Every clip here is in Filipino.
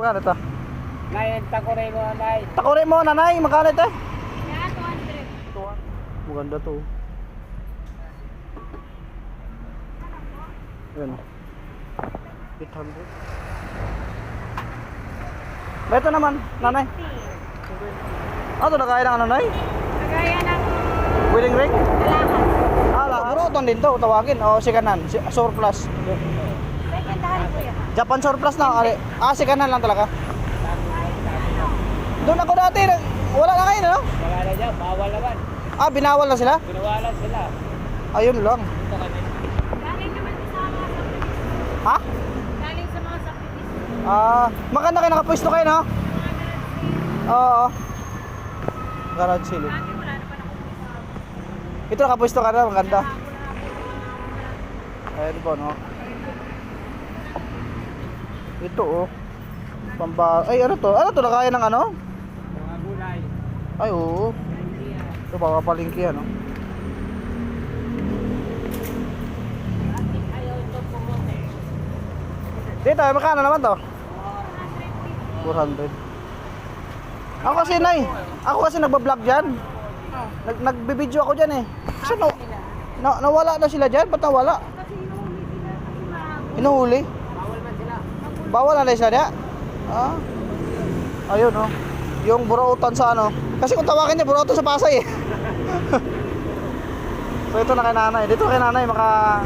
Magkano ito? Ngayon, takore mo, Nay. Takuri mo, nanay. Magkano ito? Yan, 200. Maganda to. Yan. 800. Ito naman, nanay. Ah, ito nakain ng ano, nanay? Kagaya ng Wedding ring? kalahan. Ah, lahat. Buruton din to, tawagin. O, si kanan. Surplus. Yan. Japan surplus na. Ali. Ah, si kanan lang talaga. Doon ako dati. Wala na kayo, no? Wala na dyan, bawal naman. Ah, binawal na sila? Pinawalan sila. Ayun lang. Ito kami. Galing naman sa mga subdivision. Ha? Galing sa mga subdivision. Ah, maganda kayo nakapwesto kayo, no? Oo. Garage sale. Dati wala naman ako Ito nakapwesto ka na, maganda. Ayun po, no? Ito, oh. Pamba... Ay, ano to? Ano to? Nakaya ng ano? Mga gulay. Ay, oo. Ito, ano? Ayaw ito pumote. Dito, ay, magkano naman to? 400. Ako kasi, Nay. Ako kasi nagbablog dyan. Nag nagbibideo ako dyan, eh. Kasi na, na, nawala na sila dyan. Ba't nawala? Inuhuli. Bawal na sila diya? Ah. Ayun oh. Yung burautan sa ano. Kasi kung tawagin niya burautan sa Pasay eh. so ito na kay nanay. Dito kay nanay maka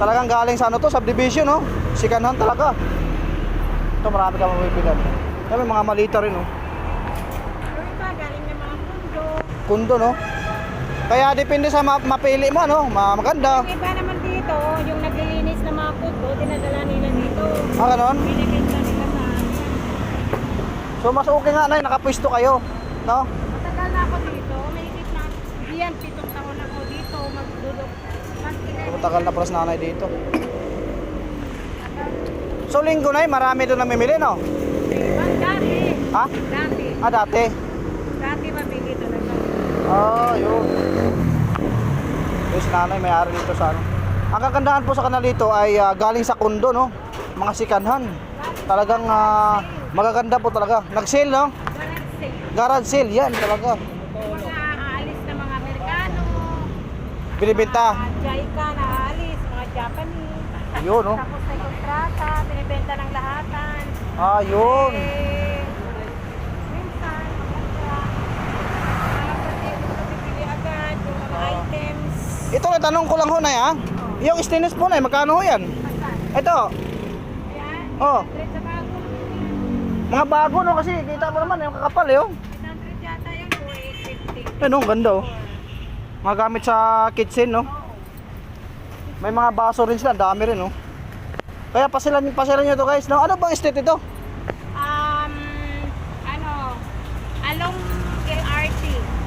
talagang galing sa ano to, subdivision oh. Sikanhan talaga. Ito marami ka mabibigan. Kami mga malita rin oh. Iba galing ng mga pundo. Kundo no. Kaya depende sa ma- mapili mo ano, ma- maganda. Yung iba naman dito, yung naglilinis ng mga pundo, dinadala. Ah, akin. So mas okay nga nay, nakapwesto kayo. No? Matagal na ako dito. May higit na. Diyan, pitong taon ako dito. Magdulog. Matagal na pala si nanay dito. So linggo na marami doon namimili no? Ibang dati. Ha? Dati. Ah, dati. Dati mabili talaga. Ah, yun. Yung si nanay may-ari dito sa ano. Ang kagandahan po sa kanal dito ay ah, galing sa kundo, no? Mga sikanhan. Talagang ah, magaganda po talaga. Nag-sale, no? Garage sale. Yan talaga. Mga aalis na mga Amerikano. Binibenta. Mga Jaika na aalis. Mga Japanese. Yun, no? Tapos na kontrata. Binibenta ng lahatan. Ah, yun. Eh, Ah. Ito na tanong ko lang ho, nay, ha? Yung stainless po, nay, magkano ho yan? Ito. Oh. 800 sa bago. mga bago, no? Kasi kita mo naman, yung kakapal, eh, oh. 800 yata yun. o 850. Ano, ganda, oh. Mga gamit sa kitchen, no? May mga baso rin sila, dami rin, no? Kaya pasilan, pasilan nyo to guys, no? Ano bang estate ito? Um, ano, along LRT.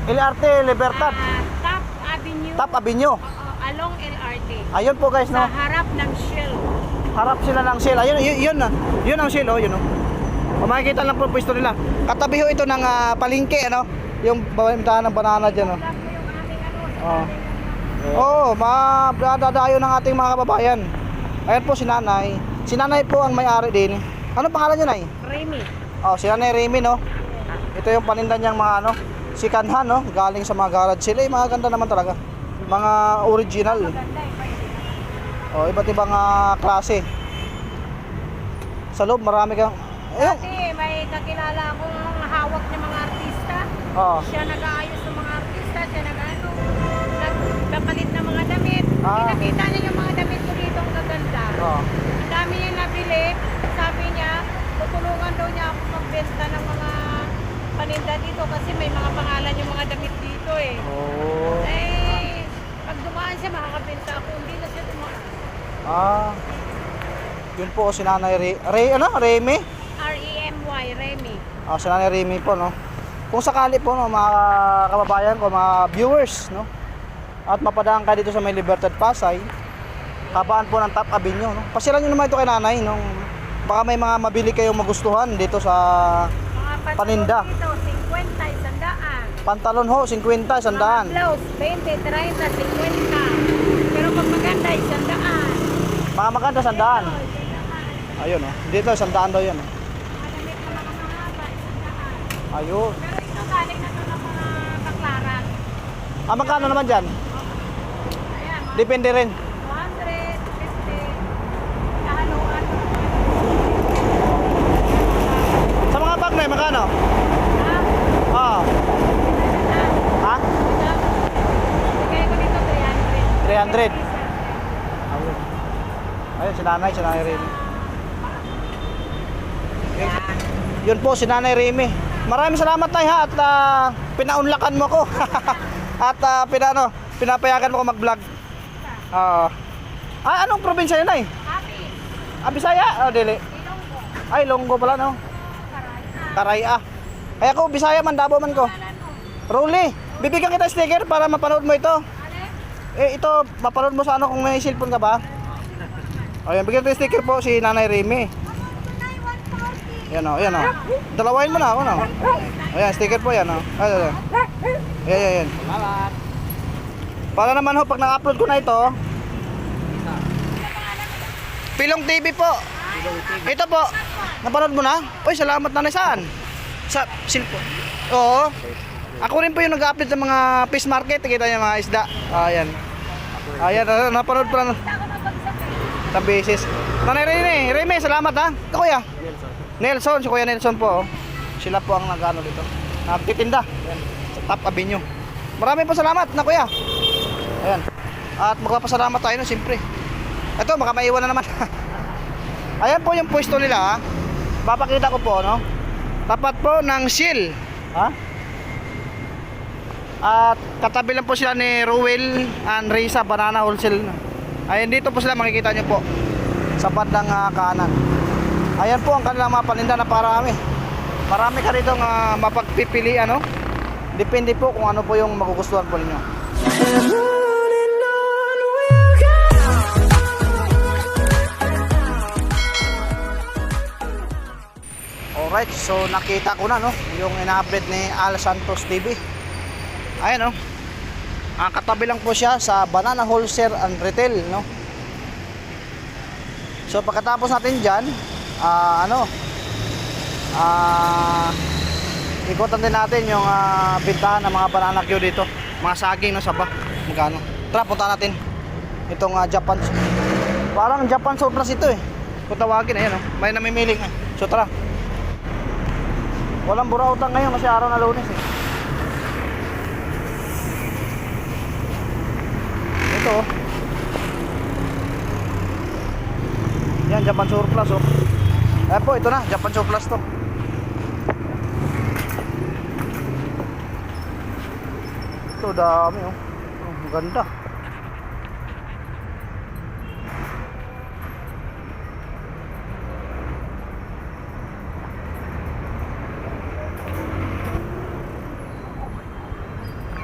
LRT Libertad, Ah, Top Avenue. Top Avenue. Oo, along LRT. Ayun po guys, Sa no? harap ng Shell. Harap sila ng sale. Ayun, yun, yun, na. yun ang sale, oh, yun, oh. O, makikita lang po pwesto nila. Katabi ho ito ng ah, palengke, ano? Yung bawimtahan ng banana dyan, oh. Oo, oh, madadayo ng ating mga kababayan. Ayan po si nanay. Si nanay po ang may-ari din. Ano pangalan niya, nay? Remy. Oh, si Nanay Remy, no? Ito yung paninda niyang mga ano, sikanhan, no? Galing sa mga garage sila. Eh, mga ganda naman talaga. Mga original. Maganda eh. Oh, iba't ibang ah, klase. Sa loob, marami kang... Ayun. Dati may kakilala akong hawak ng mga artista. Oh. Siya nag-aayos ng mga artista. Siya nag-ano, nagpapalit ng mga damit. Ah. Pinakita niya yung mga damit ko dito ang gaganda. Oh. Ang dami niya nabili. Sabi niya, tutulungan daw niya ako magbenta ng mga paninda dito kasi may mga pangalan yung mga damit dito eh. Oh. Eh, pag dumaan siya, makakabenta ako. Hindi na siya. Ah. Yun po si Nanay Re... Re ano? Remy? R-E-M-Y, Remy. Ah, si Nanay Remy po, no? Kung sakali po, no, mga kababayan ko, mga viewers, no? At mapadaan ka dito sa may Libertad Pasay, kabaan po ng Top Avenue, no? Pasilan nyo naman ito kay Nanay, nung baka may mga mabili kayong magustuhan dito sa Mga Paninda. dito, 50, isandaan. pantalon ho, 50, sandaan. Mga blouse, 20, 30, 50. Pero pag. Mga maganda, sandaan. Ayun, oh. Dito, sandaan daw yan, oh. Ayun. Pero ito galing na mga baklaran. Ah, magkano naman dyan? Ayan, Depende rin. 200, 50, kahaluan. Sa mga bag na yun, magkano? Ah, Ah, ha? Bigay ko dito 300. 300. Ayun. Si nanay, si nanay Remy. Yun po, si nanay Remy. Maraming salamat tay ha at ah, pinaunlakan mo ko. at ah, pinano, pinapayagan mo ko mag-vlog. Ah. ah, anong probinsya yun ay? Happy. Ah, Bisaya? Oh, dili. Ay, Longgo pala no. Karay. Karay ah. Ay ako, Bisaya man, Davao man ko. Rolly, bibigyan kita sticker para mapanood mo ito. Eh, ito, mapanood mo sa ano kung may cellphone ka ba? Ayan, bigyan yung sticker po si Nanay Remy. Ayan o, ayan o. Dalawain mo na ako no. Ayan, sticker po yan o. Ayan, ayan. Ayan, ayan, ayan. Salamat. Para naman ho, pag na-upload ko na ito, Pilong TV po. Ito po. Napanood mo na? Uy, salamat na saan? Sa cellphone. Oo. Ako rin po yung nag-upload sa mga fish market. Kita niyo mga isda. Ayan. Ayan, ah, napanood po na sa beses. Nanay Rene, Reme, salamat ha. Ito kuya. Nelson, si Kuya Nelson po. oh. Sila po ang nag-ano dito. Nagtitinda. Ayan, sa Top Avenue. Maraming po salamat na kuya. Ayan. At magpapasalamat tayo no, siyempre. Ito, baka maiwan na naman. Ayan po yung pwesto nila ha. Papakita ko po, no? Tapat po ng Shell. Ha? At katabi lang po sila ni Ruel and Risa Banana Wholesale. Ayan dito po sila makikita nyo po. Sa bandang ah, kanan. Ayan po ang kanilang mga paninda na parami. Marami ka rito nga mapagpipili ano. Depende po kung ano po yung magugustuhan po ninyo. Alright, so nakita ko na no, yung ina-update ni Al Santos TV. Ayan no. Ang katabi lang po siya sa Banana Wholesale and Retail no. So pagkatapos natin diyan, ah ano ah ikutan din natin yung ah, bintahan ng mga banana queue dito. Mga saging no saba. Magkano? Tara punta natin. Itong ah, Japan. Parang Japan surplus ito eh. Kung tawagin ayan oh. May namimiling. ah. So tara. Walang burautan ngayon kasi araw na lunes eh. Ito oh. Yan, Japan surplus oh. Ayan po, ito na, Japan surplus to. Ito, dami oh. Oh, ganda.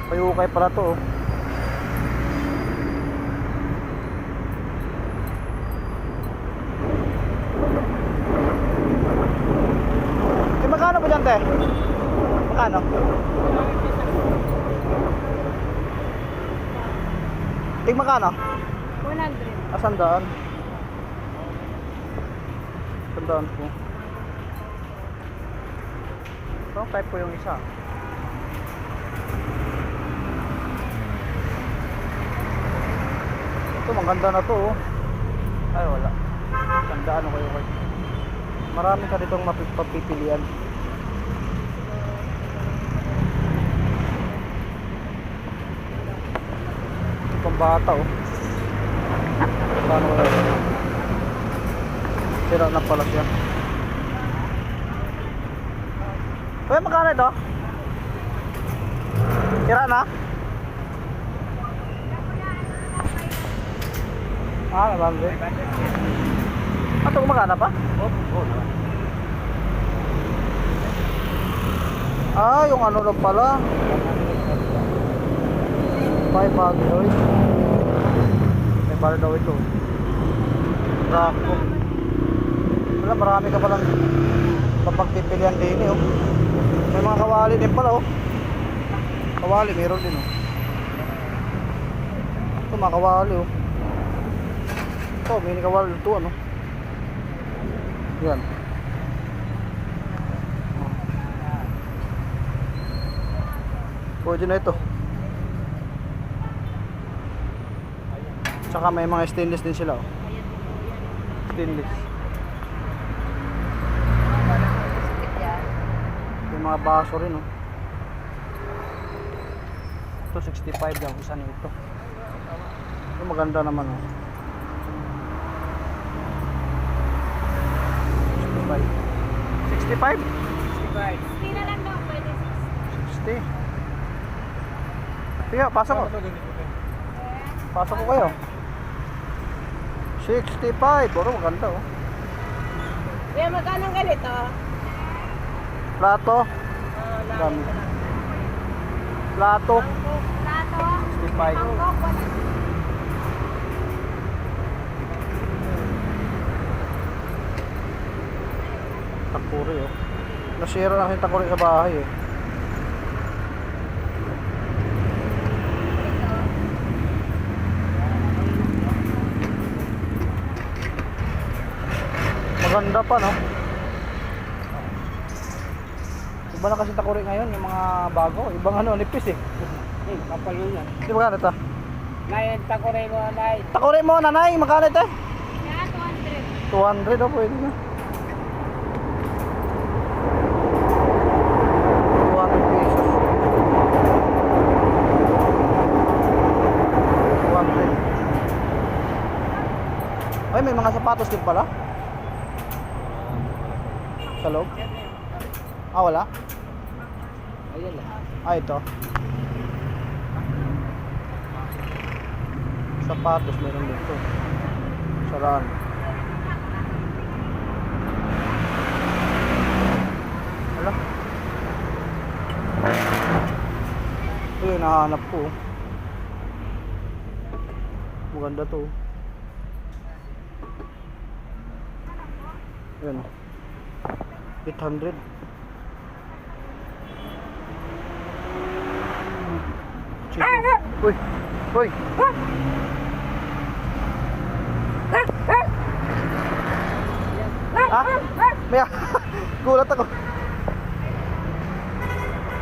Payukay pala to oh. Eh, te? Magkano? Tig magkano? 100. Ah, sandaan. Sandaan po. Wrong type po yung isa. Ito, maganda na to oh. Ay, wala. Sandaan kayo kayo. Marami ka ditong mapipilian. bata oh. Paano na sira na pala siya. Uy, magkano ito? Sira na? Ah, nabambi. Ah, Ato, kumagana pa? Oo, oh, oh, Ah, yung ano lang pala. 500 Magkano daw ito? Brako. Wala, marami ka palang papagpipilian din eh. Oh. May mga kawali din pala oh. Kawali, meron din oh. Ito, mga kawali oh. Ito, mini kawali ito ano. Yan. Pwede na ito. Tsaka may mga stainless din sila. Oh. Stainless. Yung mga baso rin. Oh. Ito 65 lang. Isa nito. Ito maganda naman. Oh. 65. 65? 65. Hindi na lang daw pwede. 60. Sige, pasok ko. Pasok ko kayo. 65. Bro, maganda oh. Kuya, magkano ang ganito? Plato. Dami. Plato. Plato. 65. Mangkok, wala. Takuri oh. Nasira na yung takuri sa bahay eh. Maganda pa no? Iba na kasi takuri ngayon, yung mga bago. Ibang ano, nipis eh. Eh, kapal yun yan. Di ba ito? Nay, takuray mo, Nay. Takuri mo, nanay, magkano ito? Yan, 200. 200 oh, pwede na. 200 pesos. 200. Ay, may mga sapatos din pala. Sa loob? Ah, wala? Ayun lang. Ah, ito. Sapatos meron dito. Saraan. Wala. Ito yung nahanap ko. Maganda to. Ayan. oh. 800. Sige. Uy! Uy! Ha? May gulat ako.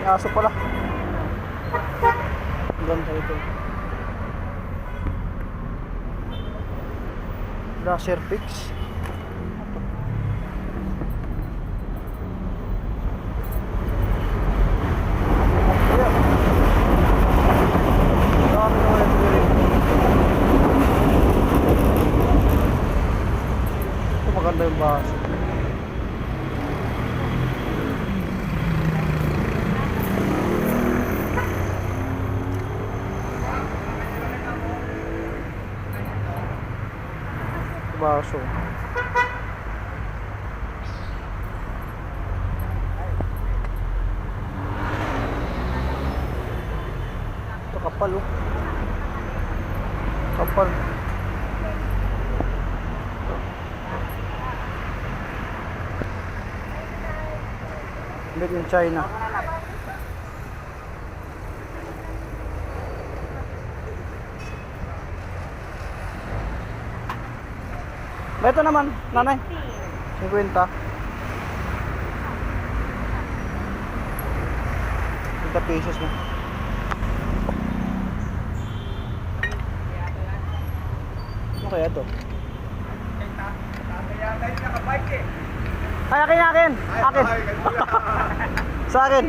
May aso pala. Ganda ito. Laser fix. Ayan. Dami naman ito rin. Ito baso. Baso. Ito kapal oh. Kapal. Made in China. Ito naman, nanay. 50. 50 pesos na. Ano kaya to? Ay, akin, akin! Akin! Sa akin!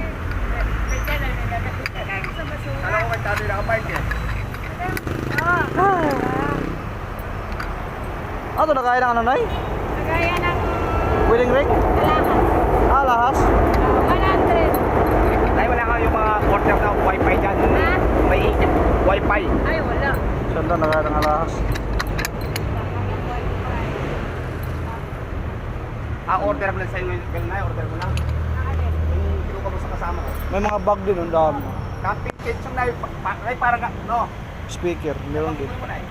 Alam ko kay tatay eh. Ah, ito nakaya ng ano, Nay? Kagaya ng Willing ring? kalakas. Ah, lahas? 100. Nay, wala ka yung mga order na wifi dyan. Ha? May wifi. Ay, wala. Sanda nakaya ng alahas. Ah, order mo lang sa'yo yung girl na, order mo lang. Yung kinuha mo sa kasama ko. May mga bag din, ang dami. Camping kitchen na, pa, pa, ay, parang, no. Speaker, meron din. Eh.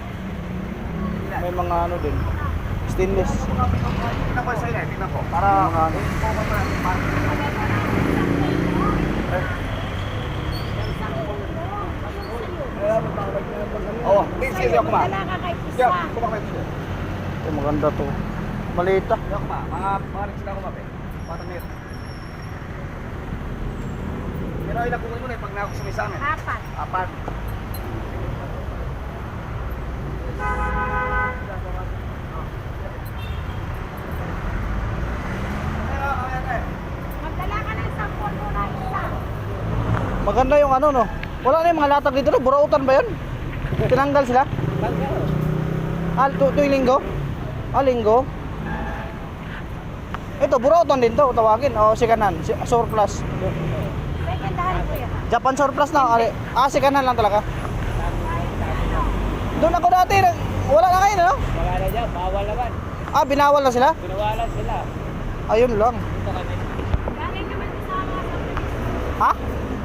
May mga ano din. Stainless. Tingnan ko sa'yo eh, tingnan ko. Para, Mga ano. Oo, please, sige ako ma. Sige, kumakit siya. Ito, maganda to. Maliit. Sige ako ma, mga, mga rin sila ako ma. Para meron. Pero ilang kung mo na pag nakusumi sa amin. Apat. Apat. Magdala ka ng sampon muna isa. Maganda yung ano no. Wala na yung mga latag dito no. Burautan ba yun? Tinanggal sila? Ah, tu tuwing linggo? Ah, linggo? Ito, burautan din to, tawagin. O, sikanan. Si surplus. Second hand ko yan. Japan surplus na. Ali. Ah, sikanan lang talaga. Doon ako dati. Wala na kayo, no? Wala na dyan, bawal naman. Ah, binawal na sila? Pinawalan sila. Ayun lang. Ito kami. Galing naman sa mga subdivision. Ha?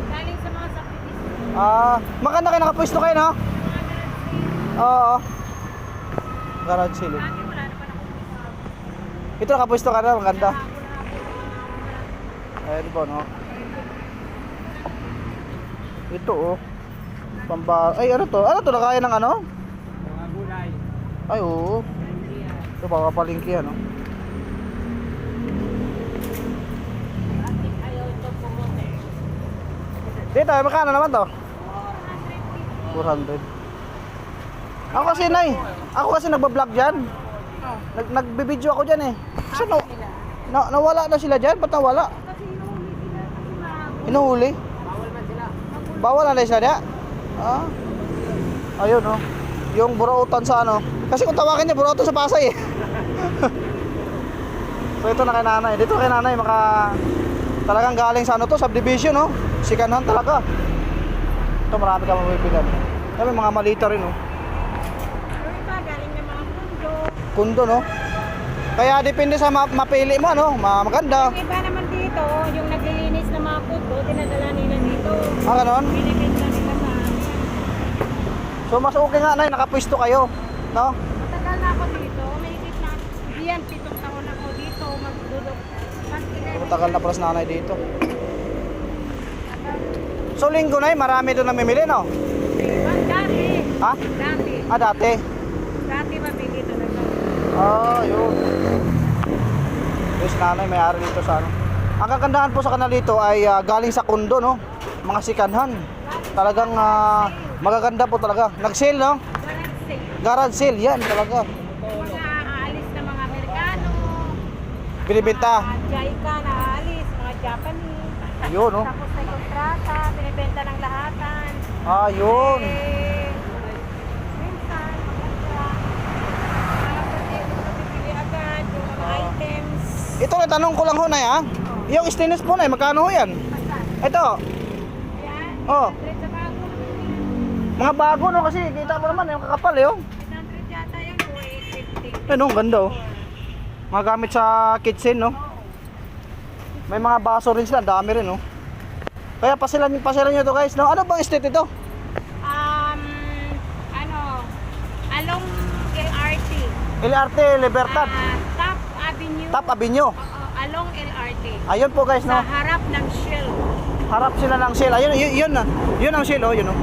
Galing sa mga subdivision. Ah, maganda kayo nakapwesto kayo, no? Oo. Garage sale. Ito nakapwesto ka na, maganda. Ayan po, no? Ito, oh. Pamba... Ay, ano to? Ano to? Nakaya ng ano? Mga gulay. Ay, oo. Ito, baka palingki, ano? Dito, magkano naman to? 400. Ako kasi, Nay. Ako kasi nagbablog dyan. Nag nagbibideo ako dyan, eh. Kasi na, na, nawala na sila dyan. Ba't nawala? Kasi inuuli sila kasi marami. Inuhuli? Bawal na sila dyan? Ah. Ayun, oh. Yung burautan sa ano. Kasi kung tawagin niya, burautan sa Pasay, eh. so, ito na kay nanay. Dito kay nanay, maka... Talagang galing sa ano to, subdivision, no? Sikanhan talaga. Ito, marami ka mabibilan. Kami mga malita rin, oh. Iba galing ng mga mundo. Kundo, no? Kaya depende sa ma- mapili mo, ano? Ma- maganda. Yung iba naman dito, yung naglilinis Ah, ganon? Binibenta nila sa amin. So, mas okay nga, nay, nakapwisto kayo. No? Matagal na ako dito. May higit na. Diyan, pitong taon ako dito. Magdudok. Matagal na pala si nanay dito. So, linggo na marami doon namimili, no? Dati. Ha? Dati. Ah, dati. Dati mabili talaga. Ah, yun. Si nanay may-ari dito sa ano. Ang kagandahan po sa kanal dito ay ah, galing sa kundo, no? Mga sikanhan. Talagang ah, magaganda po talaga. Nag-sale, no? Garage sale. Garage sale, yan talaga. Mga aalis na mga Amerikano. Binibenta. Mga Jaika na aalis. Mga Japanese. Yun, no? Tapos may kontrata. Binibenta ng lahatan. Ah, yun. Eh, minsan, maganda. Mga agad. Yung mga Ah. items. Ito na tanong ko lang ho na ha. Yung stainless po na, magkano ho yan? Ito. Oh, 100 sa bago naman yun. mga bago no kasi kita mo naman yung kakapal eh oh. 800 yata yun. O 850. Ano, ang ganda oh. Mga gamit sa kitchen no. May mga baso rin sila, dami rin oh. Kaya pasilan, pasilan nyo to guys. No? Ano bang estate ito? Um, ano, along LRT. LRT Libertad, Ah, Top Avenue. Top Avenue. Oo, along LRT. Ayun po guys Sa no. harap ng Shell. Harap sila ng sale. Ayun, yun, yun na. Yun ang sale oh, yun oh.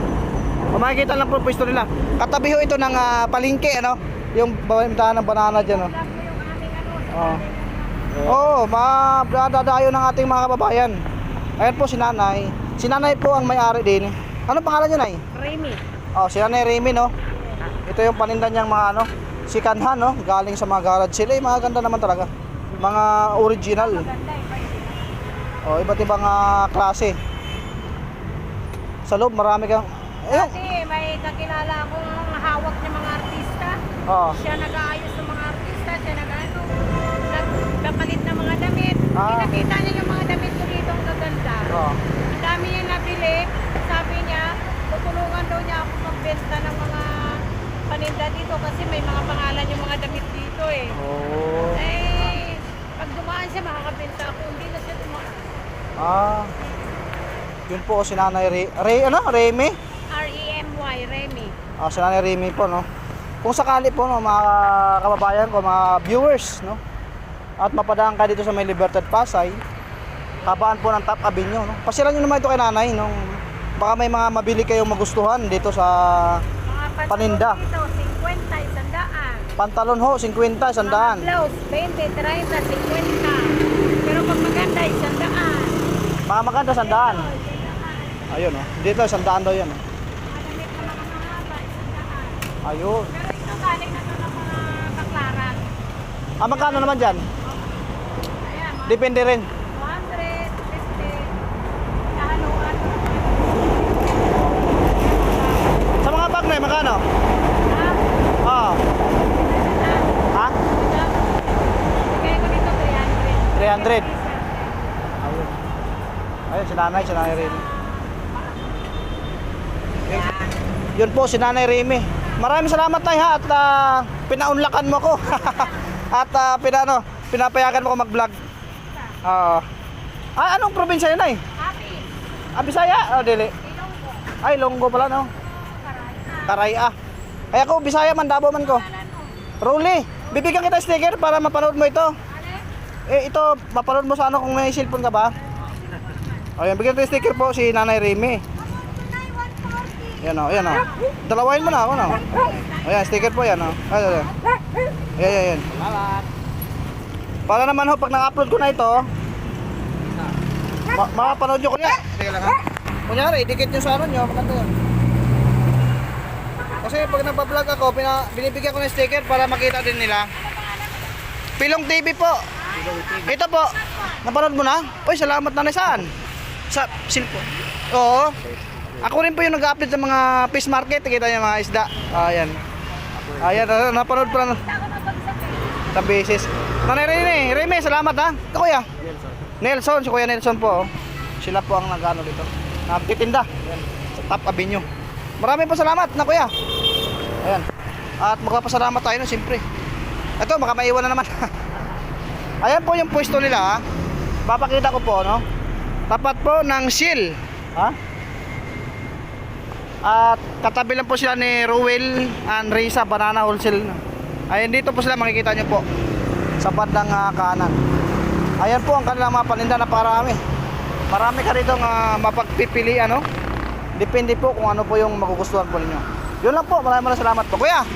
O, makikita lang po pwesto nila. Katabi ho ito ng ah, palengke ano. Yung bawimtahan ng banana dyan oh. Sa Oo. Oo, madadayo ng ating mga kababayan. Ayan po si nanay. Si nanay po ang may-ari din. Ano pangalan niyo, nay? Remy. Oh, si nanay Remy, no? Ito yung paninda niyang mga ano, sikanhan, no? Galing sa mga garage sila. Eh, mga ganda naman talaga. Mga original. Maganda eh. Pwede. Oh, iba't ibang ah, klase. Sa loob, marami kang... Ayun. Dati may kakilala akong hawak ng mga artista. Oh. Siya nag-aayos ng mga artista. Siya nag-ano. Nagpapalit ng mga damit. Ah. Pinakita niya yung mga damit ko dito ang gaganda. Oh. Ang dami niya nabili. Sabi niya, tutulungan daw niya ako magbenta ng mga paninda dito kasi may mga pangalan yung mga damit dito eh. Oh. Eh, pag dumaan siya, makakabenta ako. Hindi na siya. Ah. Yun po si nanay Re... Re ano? Remy? R-E-M-Y, Remy. Ah, si Nanay Remy po, no? Kung sakali po, no, mga kababayan ko, mga viewers, no? At mapadaan ka dito sa may Libertad Pasay, kabaan po ng Top Avenue, no? Pasilan nyo naman ito kay nanay, nung baka may mga mabili kayong magustuhan dito sa Mga Paninda. dito, 50, isandaan. pantalon ho, 50, sandaan. Mga blouse, 20, 30, 50. Pero pag maganda, isandaan. Mga maganda, sandaan. Ito. Ayun oh. Dito, sandaan daw yan. oh. Ayun. Pero ito galing na to ng mga baklaran. Ah, magkano naman dyan? Ayan, mga Depende rin. 200, 50, kahaluan. Sa mga bag na yun, magkano? Ah, Ah. Ha? Bigay ko dito 300. 300. Ayun. Ayun, si nanay, si nanay Remy. Yun, yun po, si nanay Remy. Maraming salamat tay ha at ah, pinaunlakan mo ko. at ah, pinano, pinapayagan mo ko mag-vlog. Oo. ah, anong probinsya yun ay? Happy. Ah, Bisaya? Oh, dili. Ilonggo. Ay, Longgo pala no. Karay. Ah. Ay ako, Bisaya man, Davao man ko. Rolly, bibigyan kita sticker para mapanood mo ito. Ale? Eh, ito, mapanood mo sa ano kung may cellphone ka ba? Ayan, bigyan kita sticker po si Nanay Remy. Yan o, yan o. Dalawain mo na ako no. Ayan, sticker po yan o. Ayan, ayan. Ayan, ayan, ayan. Salamat. Para naman ho, pag na-upload ko na ito, ma makapanood nyo ko niya. Sige lang ha. Kunyari, idikit nyo sa ano nyo, maganda yun. Kasi pag nagpa-vlog ako, pina, binibigyan ko ng sticker para makita din nila. Pilong TV po. Ito po. Napanood mo na? Uy, salamat na saan? Sa cellphone. Oo. Ako rin po yung nag-upload ng mga fish market. Kita niyo mga isda. Ayan. Ayan, napanood po na sa beses. Nanay Rene, Rene, salamat ha. Ito kuya. Nelson, si Kuya Nelson po. oh. Sila po ang nagano dito. Nagtitinda. Sa Top Avenue. Maraming po salamat na kuya. Ayan. At magpapasalamat tayo no, siyempre. Ito, baka maiwan na naman. Ayan po yung pwesto nila ha. Papakita ko po, no? Tapat po ng Shell. Ha? At katabi lang po sila ni Ruel and Risa Banana Wholesale. Ayan dito po sila makikita nyo po sa bandang ah, kanan. Ayan po ang kanilang mga paninda na parami. Marami ka rito nga mapagpipili ano. Depende po kung ano po yung magugustuhan po ninyo. Yun lang po, maraming maraming salamat po. Kuya,